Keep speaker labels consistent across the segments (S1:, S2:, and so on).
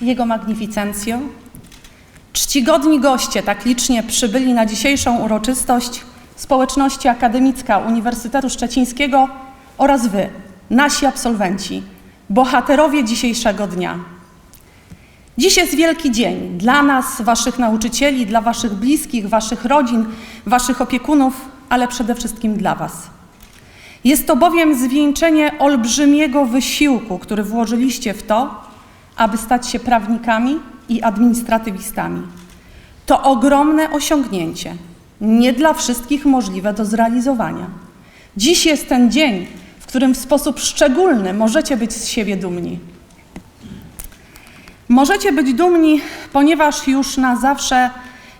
S1: Jego magnificencjo, czcigodni goście tak licznie przybyli na dzisiejszą uroczystość, społeczności akademicka Uniwersytetu Szczecińskiego oraz Wy, nasi absolwenci, bohaterowie dzisiejszego dnia. Dziś jest wielki dzień dla nas, Waszych nauczycieli, dla Waszych bliskich, Waszych rodzin, Waszych opiekunów, ale przede wszystkim dla Was. Jest to bowiem zwieńczenie olbrzymiego wysiłku, który włożyliście w to, aby stać się prawnikami i administratywistami. To ogromne osiągnięcie, nie dla wszystkich możliwe do zrealizowania. Dziś jest ten dzień, w którym w sposób szczególny możecie być z siebie dumni. Możecie być dumni, ponieważ już na zawsze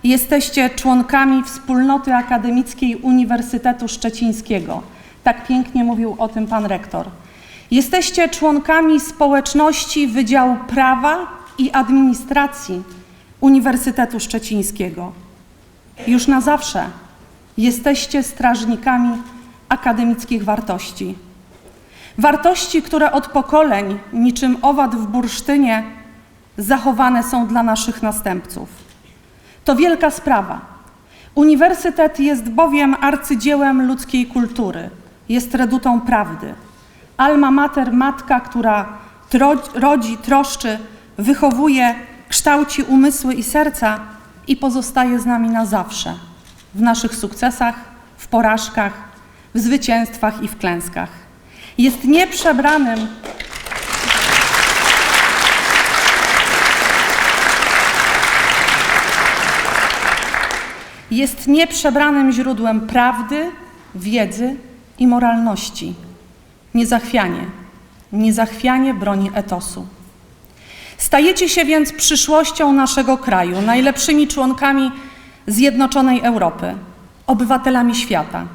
S1: jesteście członkami wspólnoty akademickiej Uniwersytetu Szczecińskiego. Tak pięknie mówił o tym pan rektor. Jesteście członkami społeczności Wydziału Prawa i Administracji Uniwersytetu Szczecińskiego. Już na zawsze jesteście strażnikami akademickich wartości. Wartości, które od pokoleń, niczym owad w bursztynie, zachowane są dla naszych następców. To wielka sprawa. Uniwersytet jest bowiem arcydziełem ludzkiej kultury, jest redutą prawdy. Alma mater, matka, która rodzi, troszczy, wychowuje, kształci umysły i serca i pozostaje z nami na zawsze. W naszych sukcesach, w porażkach, w zwycięstwach i w klęskach. Jest nieprzebranym jest nieprzebranym źródłem prawdy, wiedzy i moralności. Niezachwianie, niezachwianie broni etosu. Stajecie się więc przyszłością naszego kraju, najlepszymi członkami zjednoczonej Europy, obywatelami świata.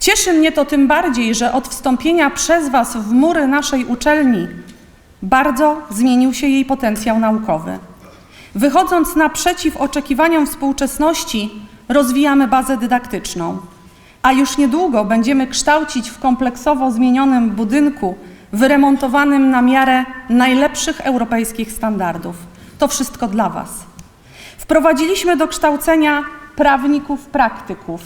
S1: Cieszy mnie to tym bardziej, że od wstąpienia przez Was w mury naszej uczelni bardzo zmienił się jej potencjał naukowy. Wychodząc naprzeciw oczekiwaniom współczesności, rozwijamy bazę dydaktyczną, a już niedługo będziemy kształcić w kompleksowo zmienionym budynku, wyremontowanym na miarę najlepszych europejskich standardów. To wszystko dla Was. Wprowadziliśmy do kształcenia prawników, praktyków,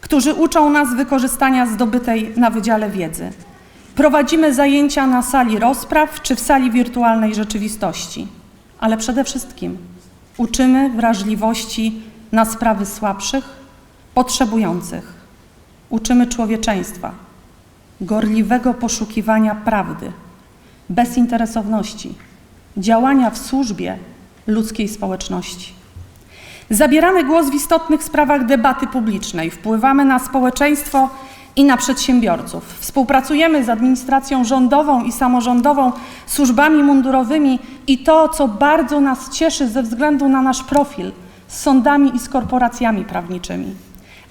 S1: którzy uczą nas wykorzystania zdobytej na wydziale wiedzy. Prowadzimy zajęcia na sali rozpraw czy w sali wirtualnej rzeczywistości, ale przede wszystkim uczymy wrażliwości na sprawy słabszych, potrzebujących. Uczymy człowieczeństwa, gorliwego poszukiwania prawdy, bezinteresowności, działania w służbie ludzkiej społeczności. Zabieramy głos w istotnych sprawach debaty publicznej, wpływamy na społeczeństwo i na przedsiębiorców. Współpracujemy z administracją rządową i samorządową, służbami mundurowymi i to, co bardzo nas cieszy ze względu na nasz profil, z sądami i z korporacjami prawniczymi.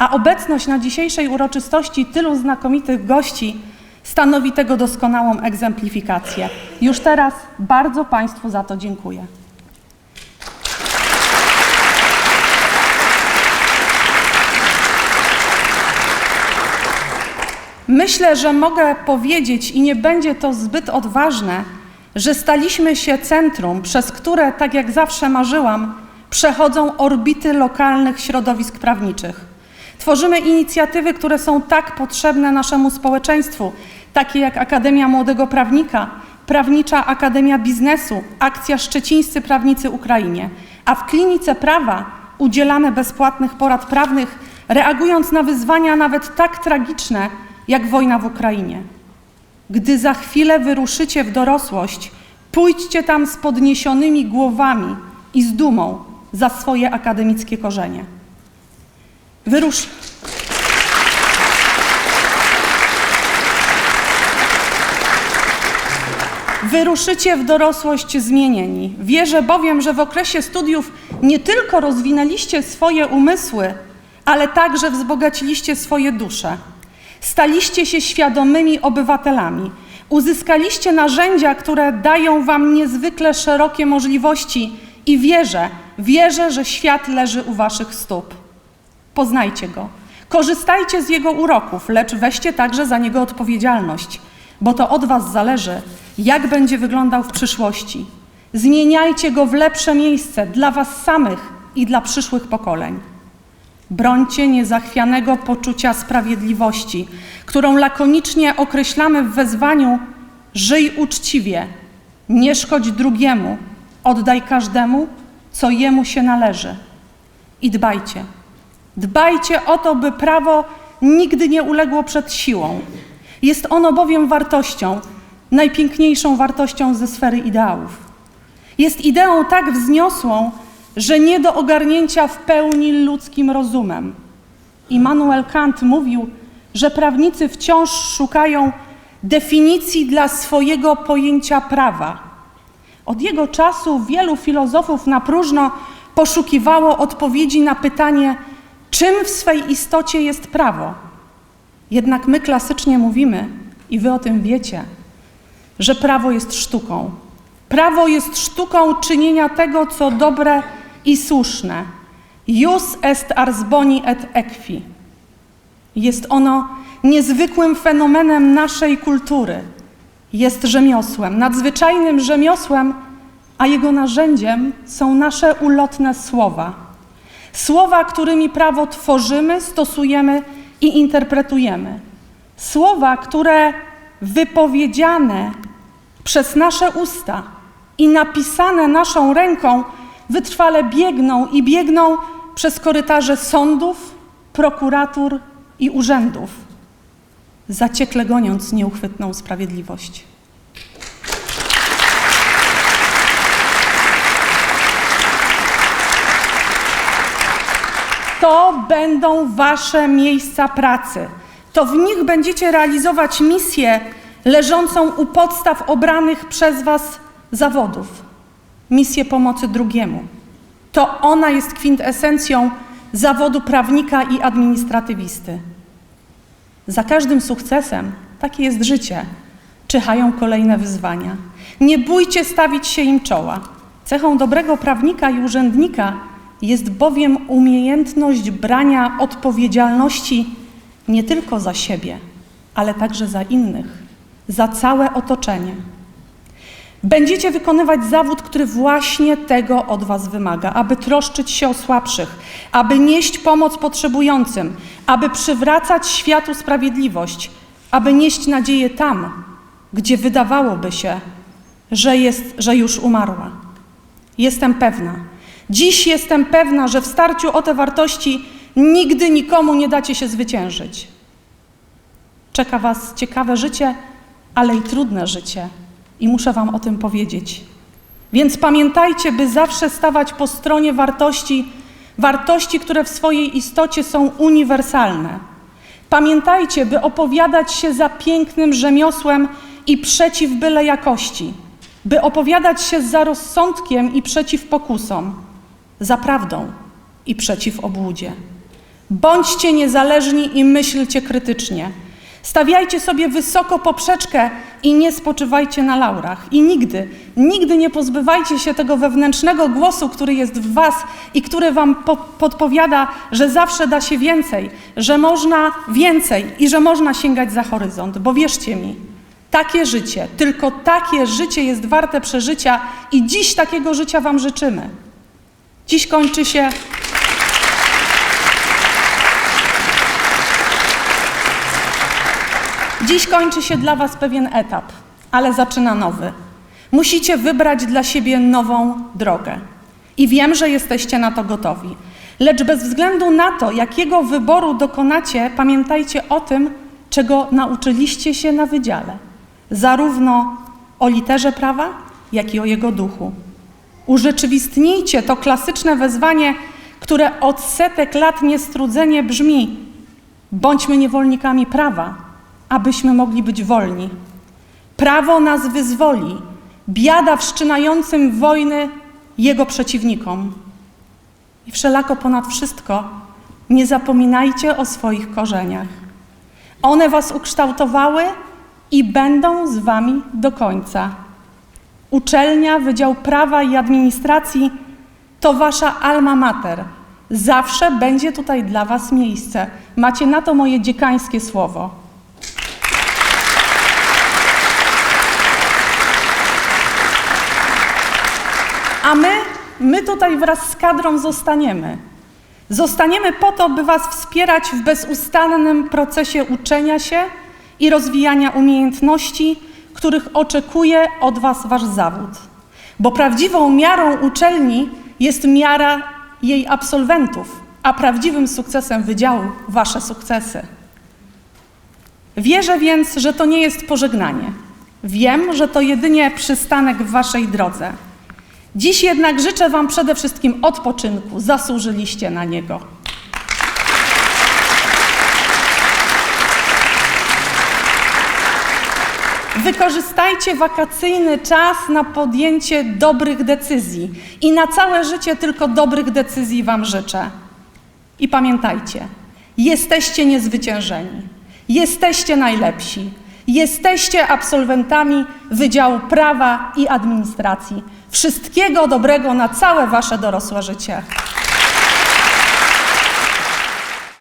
S1: A obecność na dzisiejszej uroczystości tylu znakomitych gości stanowi tego doskonałą egzemplifikację. Już teraz bardzo Państwu za to dziękuję. Myślę, że mogę powiedzieć, i nie będzie to zbyt odważne, że staliśmy się centrum, przez które, tak jak zawsze marzyłam, przechodzą orbity lokalnych środowisk prawniczych. Tworzymy inicjatywy, które są tak potrzebne naszemu społeczeństwu, takie jak Akademia Młodego Prawnika, Prawnicza Akademia Biznesu, akcja Szczecińscy Prawnicy Ukrainie, a w Klinice Prawa udzielamy bezpłatnych porad prawnych, reagując na wyzwania nawet tak tragiczne, jak wojna w Ukrainie. Gdy za chwilę wyruszycie w dorosłość, pójdźcie tam z podniesionymi głowami i z dumą za swoje akademickie korzenie. Wyrusz. Wyruszycie w dorosłość zmienieni. Wierzę bowiem, że w okresie studiów nie tylko rozwinęliście swoje umysły, ale także wzbogaciliście swoje dusze. Staliście się świadomymi obywatelami. Uzyskaliście narzędzia, które dają Wam niezwykle szerokie możliwości i wierzę, wierzę, że świat leży u Waszych stóp. Poznajcie go. Korzystajcie z jego uroków, lecz weźcie także za niego odpowiedzialność, bo to od Was zależy, jak będzie wyglądał w przyszłości. Zmieniajcie go w lepsze miejsce dla Was samych i dla przyszłych pokoleń. Brońcie niezachwianego poczucia sprawiedliwości, którą lakonicznie określamy w wezwaniu: żyj uczciwie, nie szkodź drugiemu, oddaj każdemu, co jemu się należy. I dbajcie. Dbajcie o to, by prawo nigdy nie uległo przed siłą. Jest ono bowiem wartością, najpiękniejszą wartością ze sfery ideałów. Jest ideą tak wzniosłą, że nie do ogarnięcia w pełni ludzkim rozumem. Immanuel Kant mówił, że prawnicy wciąż szukają definicji dla swojego pojęcia prawa. Od jego czasu wielu filozofów na próżno poszukiwało odpowiedzi na pytanie, czym w swej istocie jest prawo. Jednak my klasycznie mówimy, i wy o tym wiecie, że prawo jest sztuką. Prawo jest sztuką czynienia tego, co dobre i słuszne. Jus est ars boni et equi. Jest ono niezwykłym fenomenem naszej kultury. Jest rzemiosłem, nadzwyczajnym rzemiosłem, a jego narzędziem są nasze ulotne słowa. Słowa, którymi prawo tworzymy, stosujemy i interpretujemy. Słowa, które wypowiedziane przez nasze usta i napisane naszą ręką wytrwale biegną i biegną przez korytarze sądów, prokuratur i urzędów, zaciekle goniąc nieuchwytną sprawiedliwość. To będą Wasze miejsca pracy. To w nich będziecie realizować misję leżącą u podstaw obranych przez Was zawodów misję pomocy drugiemu. To ona jest kwintesencją zawodu prawnika i administratywisty. Za każdym sukcesem, takie jest życie, czyhają kolejne wyzwania. Nie bójcie stawić się im czoła. Cechą dobrego prawnika i urzędnika jest bowiem umiejętność brania odpowiedzialności nie tylko za siebie, ale także za innych, za całe otoczenie. Będziecie wykonywać zawód, który właśnie tego od Was wymaga, aby troszczyć się o słabszych, aby nieść pomoc potrzebującym, aby przywracać światu sprawiedliwość, aby nieść nadzieję tam, gdzie wydawałoby się, że, jest, że już umarła. Jestem pewna, dziś jestem pewna, że w starciu o te wartości nigdy nikomu nie dacie się zwyciężyć. Czeka Was ciekawe życie, ale i trudne życie i muszę Wam o tym powiedzieć. Więc pamiętajcie, by zawsze stawać po stronie wartości, wartości, które w swojej istocie są uniwersalne. Pamiętajcie, by opowiadać się za pięknym rzemiosłem i przeciw byle jakości, by opowiadać się za rozsądkiem i przeciw pokusom, za prawdą i przeciw obłudzie. Bądźcie niezależni i myślcie krytycznie. Stawiajcie sobie wysoko poprzeczkę i nie spoczywajcie na laurach. I nigdy, nigdy nie pozbywajcie się tego wewnętrznego głosu, który jest w Was i który Wam po podpowiada, że zawsze da się więcej, że można więcej i że można sięgać za horyzont. Bo wierzcie mi, takie życie, tylko takie życie jest warte przeżycia i dziś takiego życia Wam życzymy. Dziś kończy się. Dziś kończy się dla Was pewien etap, ale zaczyna nowy. Musicie wybrać dla siebie nową drogę. I wiem, że jesteście na to gotowi. Lecz bez względu na to, jakiego wyboru dokonacie, pamiętajcie o tym, czego nauczyliście się na wydziale, zarówno o literze prawa, jak i o jego duchu. Urzeczywistnijcie to klasyczne wezwanie, które od setek lat niestrudzenie brzmi: bądźmy niewolnikami prawa, abyśmy mogli być wolni. Prawo nas wyzwoli, biada wszczynającym wojny jego przeciwnikom. I wszelako ponad wszystko nie zapominajcie o swoich korzeniach. One was ukształtowały i będą z wami do końca. Uczelnia, Wydział Prawa i Administracji to wasza alma mater. Zawsze będzie tutaj dla was miejsce. Macie na to moje dziekańskie słowo. A my, my tutaj wraz z kadrą zostaniemy. Zostaniemy po to, by Was wspierać w bezustannym procesie uczenia się i rozwijania umiejętności, których oczekuje od Was Wasz zawód. Bo prawdziwą miarą uczelni jest miara jej absolwentów, a prawdziwym sukcesem wydziału Wasze sukcesy. Wierzę więc, że to nie jest pożegnanie. Wiem, że to jedynie przystanek w Waszej drodze. Dziś jednak życzę Wam przede wszystkim odpoczynku, zasłużyliście na niego. Wykorzystajcie wakacyjny czas na podjęcie dobrych decyzji i na całe życie tylko dobrych decyzji Wam życzę. I pamiętajcie, jesteście niezwyciężeni, jesteście najlepsi, jesteście absolwentami Wydziału Prawa i Administracji. Wszystkiego dobrego na całe Wasze dorosłe życie.